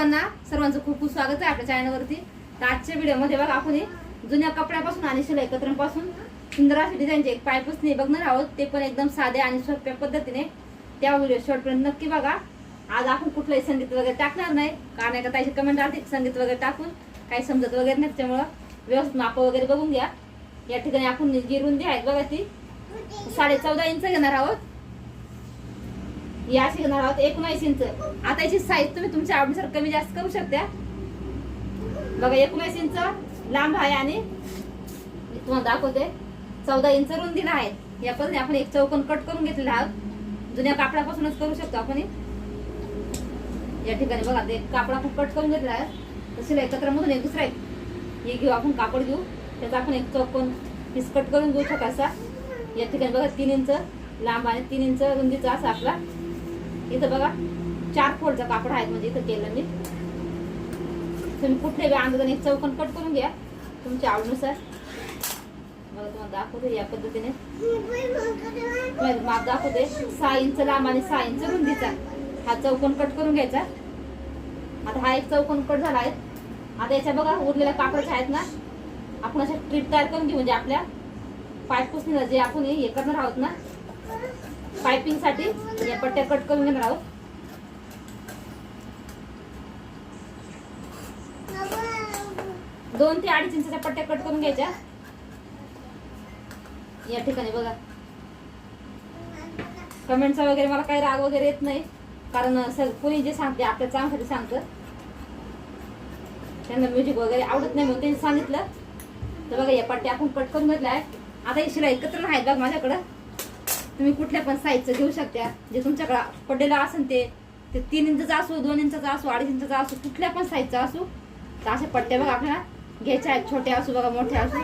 सर्वांना सर्वांचं खूप खूप स्वागत आहे आपल्या चॅनलवरती. तर आजच्या व्हिडिओमध्ये बघा आपण जुन्या कपड्यापासून आणि शिलाई कत्रांपासून सुंदर असे डिझाईनचे एक पायपुसणे बघणार आहोत. ते पण एकदम साध्या आणि सोप्या पद्धतीने त्या व्हिडिओ शॉर्टपर्यंत नक्की बघा. आज आपण कुठलंही संगीत वगैरे टाकणार नाही कारण एका ताईचे कमेंट आले संगीत वगैरे टाकून काही समजत वगैरे नाही त्यामुळं व्यवस्थित माप वगैरे बघून घ्या. या ठिकाणी आपण जी द्या बघा ती साडे चौदा इंच घेणार आहोत. या शिकणार घेणार आहोत. एकोणऐंशी इंच आता याची साईज तुम्ही तुमच्या आवडीनुसार कमी जास्त करू शकता. बघा एकोणऐंशी इंच लांब आहे आणि मी तुम्हाला दाखवते. चौदा इंच रुंदीला आहे. या पण आपण एक चौकोन कट करून घेतलेला आहोत. जुन्या कापडापासूनच करू शकतो आपण या ठिकाणी बघा ते कापड आपण कट करून घेतला आहे. तसे एकत्र मधून एक दुसरा एक. हे घेऊ आपण कापड घेऊ. त्याचा आपण एक चौकोन पीस कट करून घेऊ छोटासा. या ठिकाणी बघा तीन इंच लांब आणि तीन इंच रुंदीचा असा आपला इथं बघा चार फोल्डचा कापड आहे म्हणजे इथं केलं मी. तुम्ही कुठले बी अंदाजाने चौकन कट करून घ्या तुमच्या आवडीनुसार. मला तुम्हाला दाखवते या पद्धतीने. माप दाखवते. सहा इंच लांब आणि सहा इंच रुंदीचा. हा चौकोन कट करून घ्यायचा. आता हा एक चौकोन कट झाला आहे. आता याच्या बघा उरलेल्या कापडाच्या आहेत ना आपण अशा ट्रीप तयार करून घेऊ म्हणजे आपल्या पायपूस जे आपण हे करणार आहोत ना पायपिंगसाठी या पट्ट्या कट करून घेणार आहोत. दोन ते अडीच इंचाच्या पट्ट्या कट करून घ्यायच्या. या ठिकाणी बघा. कमेंटचा वगैरे मला काही राग वगैरे येत नाही. कारण सर कोणी जे सांगते आपल्या चांगल्यासाठी सांगतं त्यांना म्युझिक वगैरे आवडत नाही म्हणून त्यांनी सांगितलं. तर बघा या पट्ट्या आपण कट करून घेतल्या आता ही शिलाई एकत्र नाही बघ माझ्याकडं. तुम्ही कुठल्या पण साईजचं घेऊ शकता. जे तुमच्याकडं पडलेलं असेल ते ते तीन इंचचा असो दोन इंचाचा असो अडीच इंचाचा असो कुठल्या पण साईजचा असो तर अशा पट्ट्या बघा आपल्याला घ्यायच्या आहेत. छोट्या असो बघा मोठ्या असू.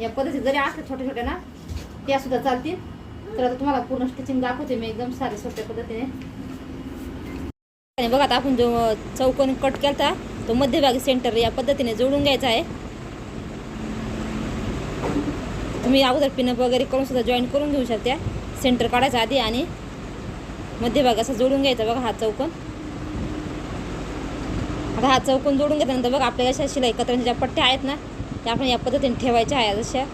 या पद्धतीत जरी असल्या छोट्या छोट्या ना त्या सुद्धा चालतील. तर आता तुम्हाला पूर्ण स्टिचिंग दाखवते मी एकदम साधी सोप्या पद्धतीने. आणि बघा आता आपण जो चौकोन कट केला तो मध्यभागी सेंटर या पद्धतीने जोडून घ्यायचा आहे. तुम्ही अगोदर पिनअप वगैरे करून सुद्धा जॉईन करून घेऊ शकता. सेंटर काढायचा आधी आणि मध्यभाग असा जोडून घ्यायचा बघा हा चौकोन. आता हा चौकोन जोडून घेतल्यानंतर बघा आपल्याला अशा शिलाई कतरांच्या ज्या पट्ट्या आहेत ना त्या आपण या पद्धतीने ठेवायच्या आहे जशा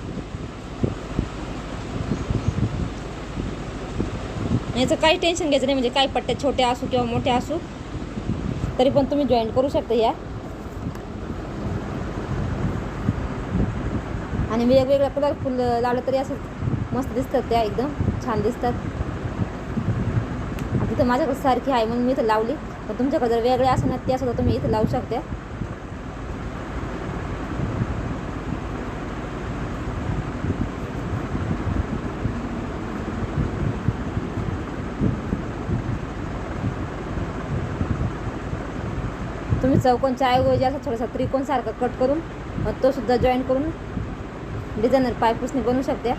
याचं काही टेन्शन घ्यायचं नाही म्हणजे काही पट्ट्या छोट्या असू किंवा मोठ्या असू तरी पण तुम्ही जॉईन करू शकता या. आणि वेगवेगळ्या कलर फुलं लावलं तरी असं मस्त दिसतात त्या एकदम. छान दिसतात. तिथं माझ्याकडे सारखी आहे म्हणून मी इथं लावली. पण तुमच्याकडे जर वेगळ्या असेल ना त्या सुद्धा तुम्ही इथं लावू शकता. तुम्ही चौकोनच्या ऐवजी असं थोडासा त्रिकोणसारखा कट करून मग तो सुद्धा जॉईन करून डिझायनर पायपुसणी बनवू शकते.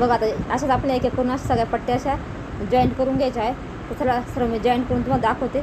बघा आता अशाच आपल्या एक एक करून अशा सगळ्या पट्ट्या अशा जॉईंट करून घ्यायच्या आहे तर चला सर मी जॉईंट करून तुम्हाला दाखवते.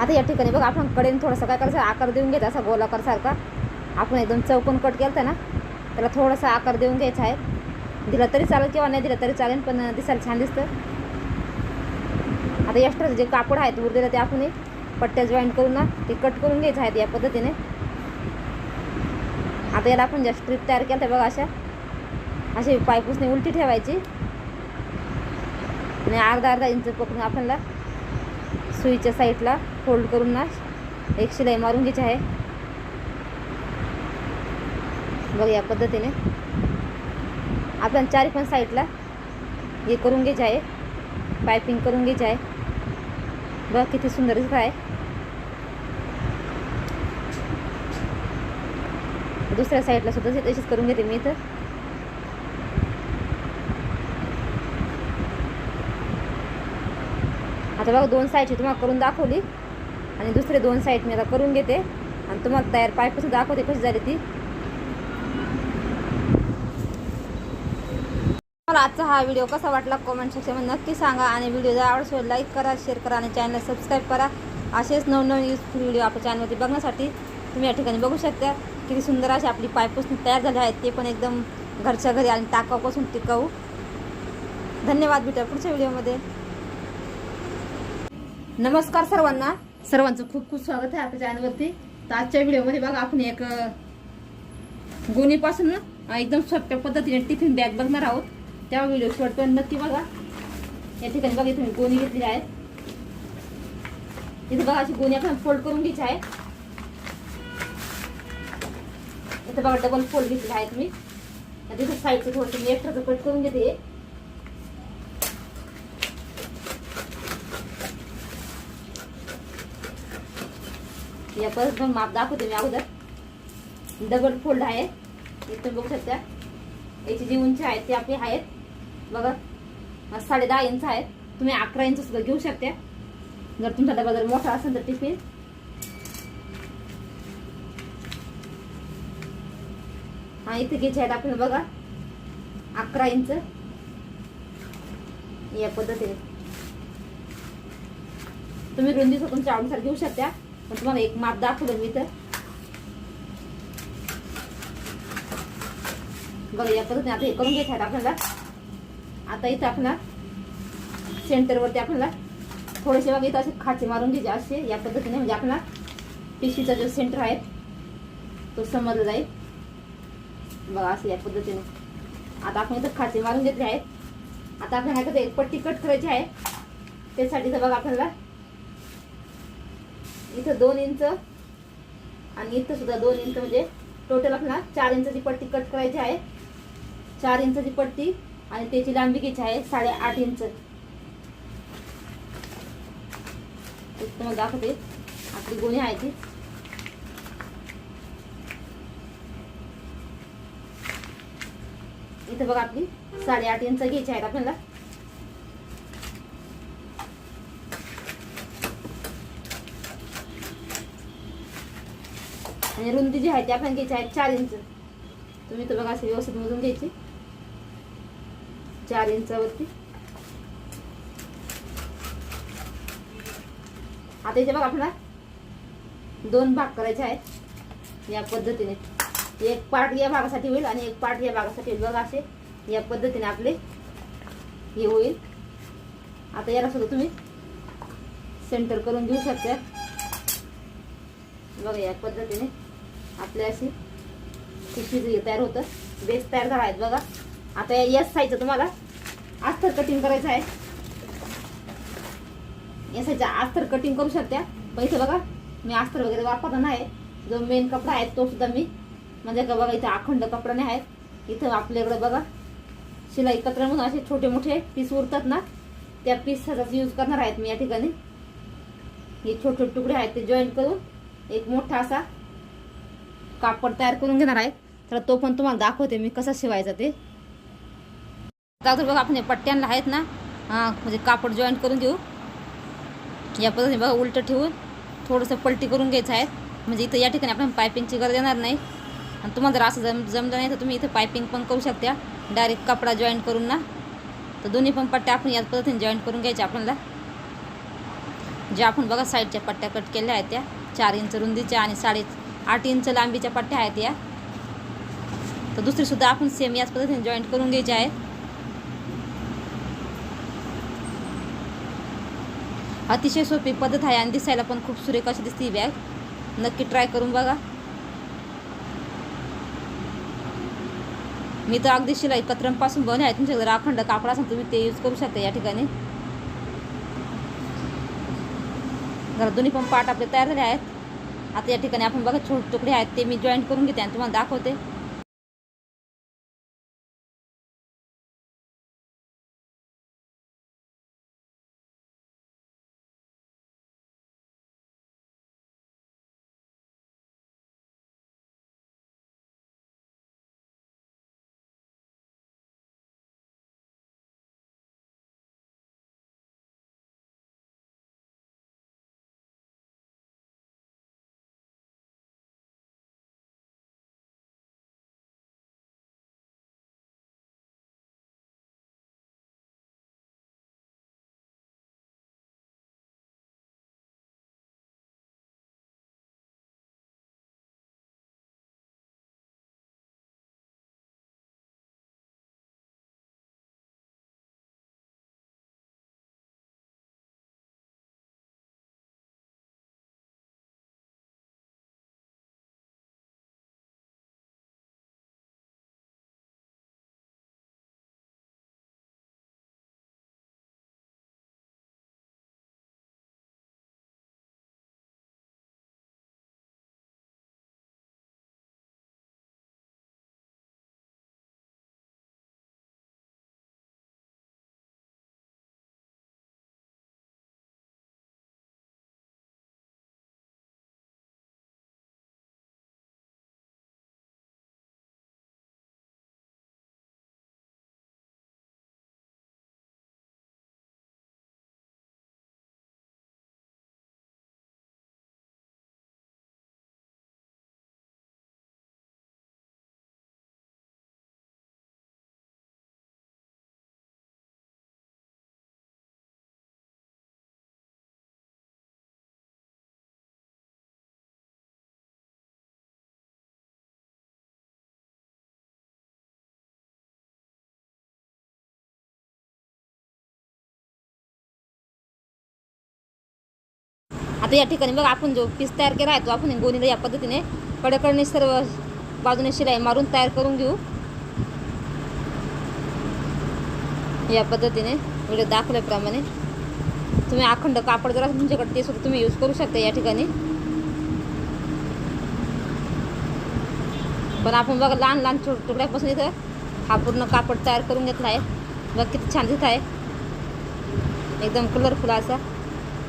आता या ठिकाणी बघ आपण कडेने थोडंसं काय करायचं आकार देऊन घ्यायचा असा गोलाकारसारखा आपण एकदम चौकोन कट केलं ना त्याला थोडासा आकार देऊन घ्यायचा आहे. दिला तरी चालेल किंवा नाही दिला तरी चालेल पण दिसायला छान दिसतं. आता एक्स्ट्रा जे कापड आहेत उरलेलं ते आपण पट्ट्या जॉईंट करून ना ते कट करून घ्यायचं आहे या पद्धतीने. आता याला आपण ज्या स्ट्रीप तयार केल्या बघा अशा अशी पायपूसने उलटी ठेवायची. आणि अर्धा अर्धा इंच पकडून आपल्याला सुईच्या साईडला फोल्ड करून ना एक शिलाई मारून घ्यायची आहे. बघ या पद्धतीने. आपण चारी पण साईडला हे करून घ्यायचे आहे. पायपिंग करून घ्यायची आहे. बघ किती सुंदर दिसत आहे. दुसऱ्या साईडला सुद्धा तशीच करून घेते मी इथं. आता बघा दोन साईडची तुम्हाला करून दाखवली. आणि दुसरे दोन साईड मी आता करून घेते. आणि तुम्हाला तयार पायपासून दाखवते कशी झाली ती. मला आजचा हा व्हिडिओ कसा वाटला कॉमेंट सेक्शनमध्ये नक्की सांगा. आणि व्हिडिओ जर आवडतो लाईक करा शेअर करा आणि चॅनलला सबस्क्राईब करा. असेच नवनवीन युजफुल व्हिडिओ आपल्या चॅनलवरती बघण्यासाठी तुम्ही या ठिकाणी बघू शकता. किती सुंदर असे आपली पायपासून तयार झाले आहेत. ते पण एकदम घरच्या घरी आणि टाकावपासून टिकाऊ. धन्यवाद भेटा पुढच्या व्हिडिओमध्ये नमस्कार सर्वांना. सर्वांचं खूप खूप स्वागत आहे आपल्या चॅनलवरती तर आजच्या व्हिडिओमध्ये बघा आपण एक गोणीपासून एकदम सोप्या पद्धतीने टिफिन बॅग बघणार आहोत. त्या व्हिडिओ शेवटपर्यंत नक्की बघा. या ठिकाणी बघा तुम्ही गोणी घेतली आहे इथे बघा अशी गोणी आपण फोल्ड करून घ्यायची आहे. इथे बघा डबल फोल्ड घेतली आहे तुम्ही तिथं तिथे साईडचं थोडंसं मी एक्स्ट्राचं कट करून घेते. या परत पण माप दाखवते मी अगोदर. डबल फोल्ड आहे. इथं बघू शकता. याची जी उंची आहे ती आपली आहेत. बघा. साडे दहा इंच आहेत. तुम्ही अकरा इंच सुद्धा घेऊ शकता. जर तुमचा डबा जर मोठा असेल तर टिफिन. हा इथे घ्यायचे आहेत आपल्याला बघा. अकरा इंच या पद्धतीने. तुम्ही रुंदी तुमच्या आवडीनुसार घेऊ शकता. पण तुम्हाला एक माप दाखवलं मी तर बघा या पद्धतीने आता हे करून घ्यायचं आहे आपल्याला. आता इथं आपल्याला सेंटरवरती आपल्याला थोडेसे बघा इथं असे खाचे मारून घ्यायचे असे या पद्धतीने. म्हणजे आपला पिशवीचा जो सेंटर आहे तो समजला जाईल. बघा असं या पद्धतीने. आता आपण इथं खाचे मारून घेतले आहेत. आता आपल्याला एक पट्टी कट करायची आहे. त्यासाठी तर बघा आपल्याला इथं दोन इंच आणि इथं सुद्धा दोन इंच म्हणजे टोटल आपल्याला चार इंचाची पट्टी कट करायची आहे चार इंचाची पट्टी आणि त्याची लांबी घ्यायची आहे साडेआठ इंच. तुम्हाला दाखवते आपली गोणी आहे ती. इथं बघा आपली साडेआठ इंच घ्यायची आहेत आपल्याला. आणि रुंदी जी आहे ती आपण घ्यायची आहे चार इंच. तुम्ही तर बघा असे व्यवस्थित मोजून घ्यायची. चार इंचावरती. आता इथे बघा आपल्याला दोन भाग करायचे आहेत. या पद्धतीने. एक पार्ट या भागासाठी होईल आणि एक पार्ट या भागासाठी होईल. बघा असे या पद्धतीने आपले हे होईल. आता याला सुद्धा तुम्ही सेंटर करून घेऊ शकता. बघा या पद्धतीने. आपल्या अशी पिशवी तयार होतं. बेस तयार झाला आहेत बघा. आता या यस साईजचं तुम्हाला अस्तर कटिंग करायचं आहे. या साईजचं अस्तर कटिंग करू शकत्या पण इथे बघा मी अस्तर वगैरे वापरला नाही. जो मेन कपडा आहे तो सुद्धा मी म्हणजे का बघा इथे अखंड कपडा नाही आहेत. इथं आपल्याकडे बघा शिलाई कत्र म्हणून असे छोटे मोठे पीस उरतात ना त्या पीसचाच यूज करणार आहेत मी या ठिकाणी. हे छोटे छोटे तुकडे आहेत ते जॉईन करून एक मोठा असा कापड तयार करून घेणार आहे तर तो पण तुम्हाला दाखवते मी कसा शिवायचा ते. अगोदर बघा आपण पट्ट्यांना आहेत ना हां म्हणजे कापड जॉईंट करून घेऊ या पद्धतीने बघा उलटं ठेवून थोडंसं पलटी करून घ्यायचं आहे. म्हणजे इथं या ठिकाणी आपण पायपिंगची गरज येणार नाही. आणि तुम्हाला जर असं जम जमलं नाही तर तुम्ही इथं पायपिंग पण करू शकता. डायरेक्ट कपडा जॉईंट करून ना. तर दोन्ही पण पट्ट्या आपण याच पद्धतीने जॉईंट करून घ्यायच्या आपल्याला. ज्या आपण बघा साईडच्या पट्ट्या कट केल्या आहेत त्या. चार इंच रुंदीच्या आणि साडे आठ इंच लांबीच्या पट्ट्या आहेत या. तर दुसरीसुद्धा आपण सेम याच पद्धतीने जॉईंट करून घ्यायची आहे. अतिशय सोपी पद्धत आहे आणि दिसायला पण खूप सुरेख अशी दिसते ही बॅग नक्की ट्राय करून बघा. मी तर अगदी शिलाई कतरमपासून बनवले आहे. तुमच्याकडे अखंड कापड असेल तुम्ही ते यूज करू शकता या ठिकाणी. जरा दोन्ही पण पार्ट आपले तयार झाले आहेत. आता या ठिकाणी आपण बघा छोटे तुकडे आहेत ते मी जॉईन करून घेते आणि तुम्हाला दाखवते. आता या ठिकाणी बघा आपण जो पीस तयार केला आहे तो आपण गोणीला या पद्धतीने कडकडणे सर्व बाजूने शिलाई मारून तयार करून घेऊ. या पद्धतीने व्हिडिओ दाखवल्याप्रमाणे. तुम्ही अखंड कापड जरा तुमच्याकडे ते सुद्धा तुम्ही यूज करू शकता या ठिकाणी. पण आपण बघा लहान लहान छोट तुकड्यापासून इथं हा पूर्ण कापड तयार करून घेतला आहे. बघ किती छान दिसत आहे. एकदम कलरफुल असा.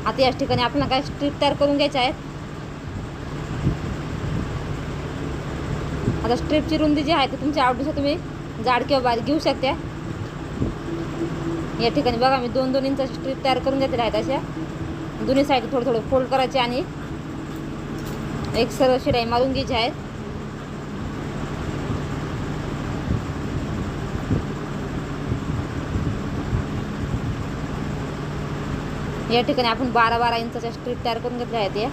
आता याच ठिकाणी आपल्याला काय स्ट्रीप तयार करून घ्यायच्या आहेत. आता स्ट्रीपची रुंदी जी आहे ती तुमच्या आवडीनुसार तुम्ही जाड किंवा बारीक घेऊ शकता. या ठिकाणी बघा मी दोन दोन इंचाची स्ट्रीप तयार करून घेतलेल्या आहेत अशा. दोन्ही साईड थोडं थोडं फोल्ड करायचे आणि एक सरळ शिडाई मारून घ्यायची आहेत. या ठिकाणी आपण बारा बारा इंचाच्या स्ट्रीप तयार करून घेतल्या आहेत या.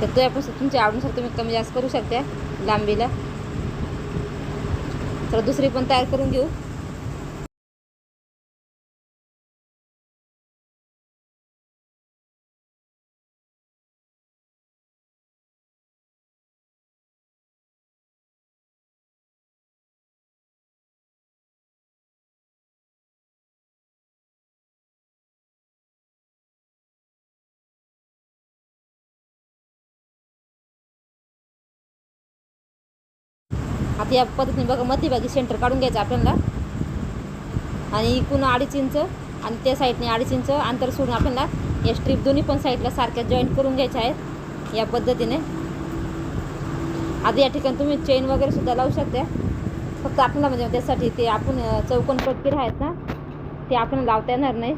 तर ते आपण तुमच्या आवडीनुसार तुम्ही कमी जास्त करू शकता लांबीला. तर दुसरी पण तयार करून घेऊ. आता या पद्धतीने बघा मध्यभागी सेंटर काढून घ्यायचं आपल्याला. आणि इकून अडीच इंच आणि त्या साईडने अडीच इंच अंतर सोडून आपल्याला या स्ट्रीप दोन्ही पण साईडला सारख्या जॉईंट करून घ्यायच्या आहेत या पद्धतीने. आता या ठिकाणी तुम्ही चेन वगैरे सुद्धा लावू शकता. फक्त आपल्याला म्हणजे त्यासाठी ते आपण चौकोन पट्टी आहेत ना ते आपण लावता येणार नाही.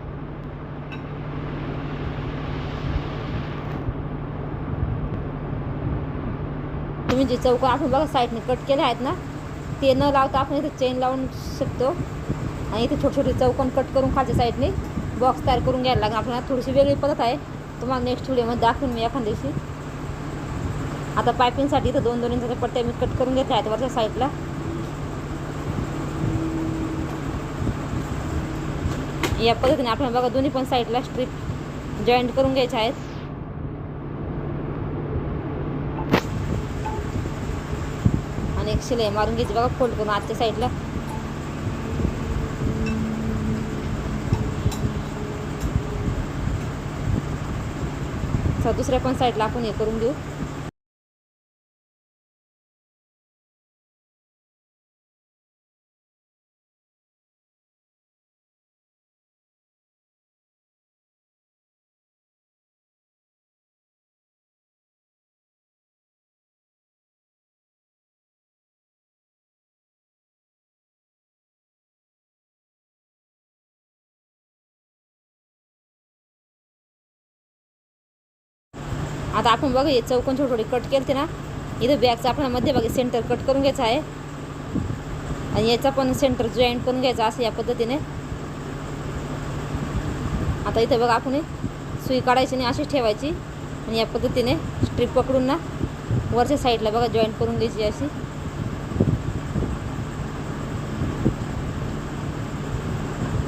तुम्ही जे चौकोन आपण बघा साईडने कट केले आहेत ना ते न लावता आपण इथे चेन लावून शकतो. आणि इथे छोटे छोटे चौकन कट करून खालच्या साईडने बॉक्स तयार करून घ्यायला लागेल. आपल्याला थोडीशी वेगळी पद्धत आहे. तुम्हाला नेक्स्ट व्हिडिओमध्ये दाखवून मी एखाद्या दिवशी. आता पायपिंगसाठी इथं दोन दोन इंचाच्या पट्ट्या मी कट करून घेतल्या आहेत वरच्या साईडला या पद्धतीने आपल्याला बघा दोन्ही पण साईडला स्ट्रीप जॉईंट करून घ्यायच्या आहेत आणि एक शिलाई मारून घ्यायची बघा फोल्ड करून आजच्या साईडला. दुसऱ्या पण साईडला आपण हे करून घेऊ. आता आपण बघा हे चौकोन थोडी कट केलते ना. इथं बॅगचं आपल्याला मध्यभागी सेंटर कट करून घ्यायचं आहे. आणि याचा पण सेंटर जॉईंट करून घ्यायचा असं या पद्धतीने. आता इथं बघा आपण सुई काढायची नाही अशीच ठेवायची. आणि या पद्धतीने स्ट्रीप पकडून ना वरच्या साईडला बघा जॉईंट करून घ्यायची अशी.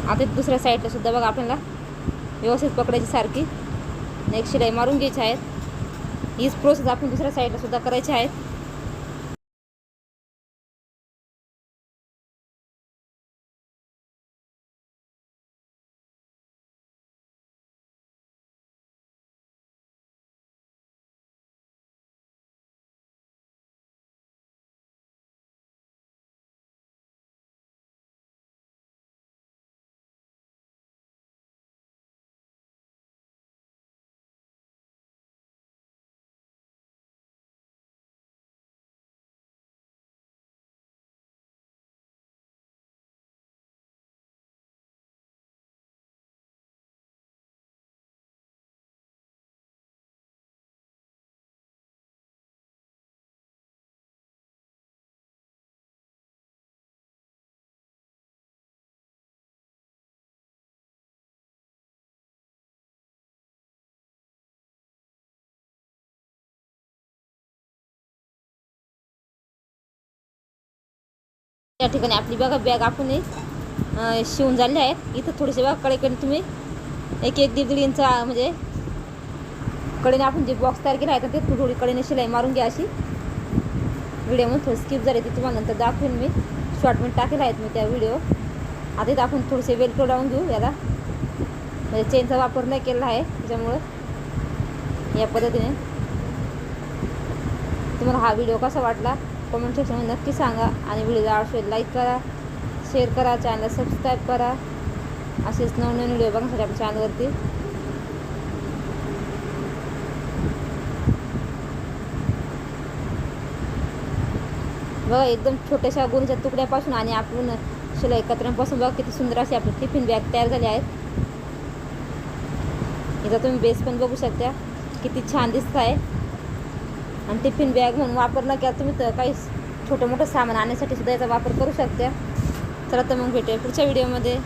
आता दुसऱ्या साईडला सुद्धा बघा आपल्याला व्यवस्थित पकडायची सारखी. एक शिलाई मारून घ्यायची आहेत हीच प्रोसेस आपण दुसऱ्या साईडला सुद्धा करायची आहे. या ठिकाणी आपली बघा बॅग आपण शिवून झाली आहेत. इथं थोडेसे बघा कडेकडे तुम्ही. एक एक दीड दीड इंच म्हणजे कडेने आपण जे बॉक्स तयार केला आहे तर ते थोडी थोडी कडेने शिलाई मारून घ्या अशी. व्हिडिओमध्ये थोडी स्किप झाली ती तुम्हाला नंतर दाखवेन मी. शॉर्टमध्ये टाकेल आहेत मी त्या व्हिडिओ आता इथं आपण थोडेसे वेलक्रो लावून घेऊ याला. म्हणजे चेनचा वापर नाही केलेला आहे त्याच्यामुळं या पद्धतीने. तुम्हाला हा व्हिडिओ कसा वाटला? कमेंट सेक्शनमध्ये नक्की सांगा. आणि व्हिडिओला आवडले लाईक करा शेअर करा चॅनलला सबस्क्राईब करा. असेच नवनवीन व्हिडिओ बघण्यासाठी आपल्या चॅनलवरती बघा एकदम छोट्याशा गोणीच्या तुकड्यापासून आणि आपण शिलाई कचऱ्यांपासून बघा किती सुंदर अशी आपली टिफिन बॅग तयार झाली आहेत. इथं तुम्ही बेस पण बघू शकता. किती छान दिसत आहे. आणि टिफिन बॅग म्हणून वापर न केला तुम्ही तर काही छोटं मोठं सामान आणण्यासाठी सुद्धा याचा वापर करू शकता. चला तर मग भेटेल पुढच्या व्हिडिओमध्ये